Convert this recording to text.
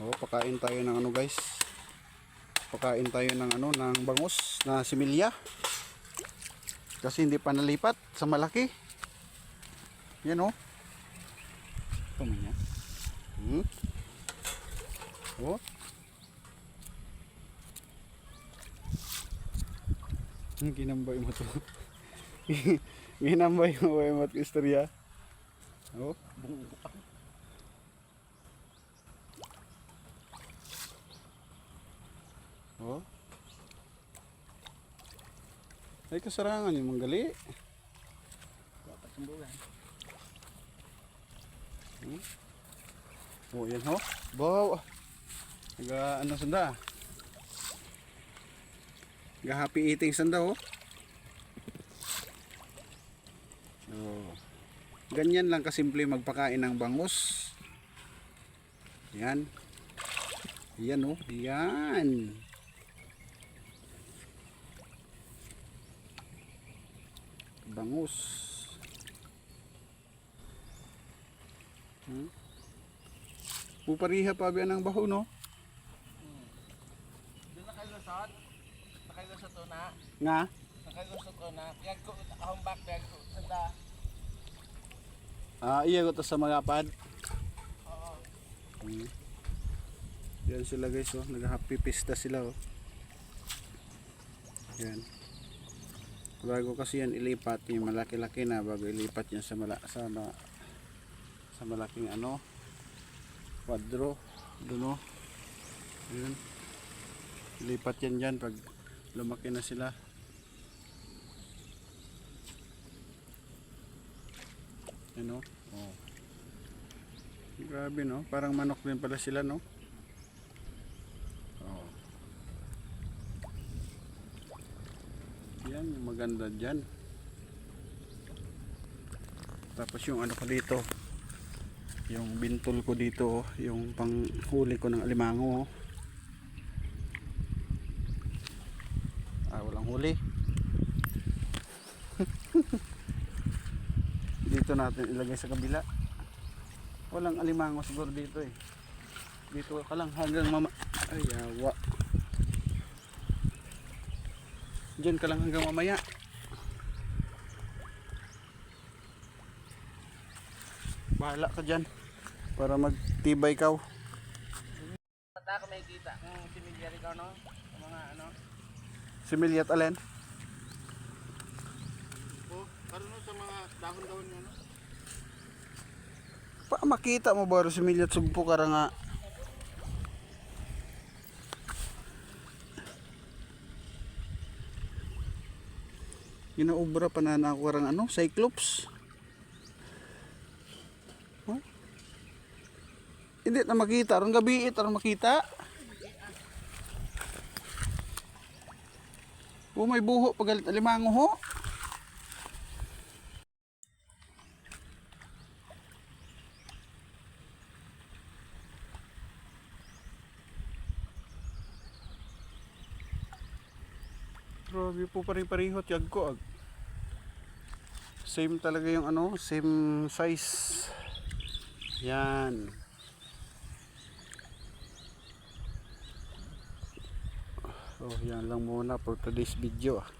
Oh, pakain tayo ng ano guys. Pakain tayo ng ano ng bangus na similya. Kasi hindi pa nalipat sa malaki. Yan oh. Ito mo yan. Hmm? Oh. Ang ginambay mo to. ginambay mo mo at istorya. Oh. Oh. Ay kasarangan yung manggali. Hmm? Oh, yan ho. Wow. Naga ano sanda. Naga happy eating sanda ho. Oh. Ganyan lang kasimple magpakain ng bangus. Yan. Yan oh. Yan. Bangus. Hmm? Pupariha pa ba ng baho no? Doon nakalusot. Nakalusot to na. Nga. Nakalusot to na. Piyag ko, ahong back, piyag ko. Sanda. Ah, iya ko to sa mga pad. Oo. Hmm. Yan sila guys oh, nag-happy pista sila oh. Yan. Bago kasi yan ilipat, yung malaki-laki na bago ilipat yan sa mala sa ma- sa malaking ano kwadro doon oh. Yan. Ilipat yan dyan pag lumaki na sila. Yan oh. Oh. Grabe no, parang manok din pala sila no. Oh. Yan yung maganda diyan. Tapos yung ano ko dito, yung bintol ko dito, yung panghuli ko ng alimango. Ah, walang huli. dito natin ilagay sa kabila. Walang alimango siguro dito eh. Dito ka lang hanggang mama... Ay, yawa. Diyan ka lang hanggang mamaya. Bahala ka dyan. Para magtibay ka. Mata ko may kita. Kung similyari ka, no? Mga ano. Similyat alen. Oh, karoon sa mga dahon-dahon niya, no? Pa makita mo ba similyat sugpo ka ra nga. Ginaobra pa na na ako karang ano, Cyclops. Huh? Hindi na makita, ron gabi ito ron makita. O may buho pagalit alimango ho. Grabe po pa rin parihot yag ko. ag. Same talaga yung ano, same size. Yan. So, yan lang muna for today's video. ah.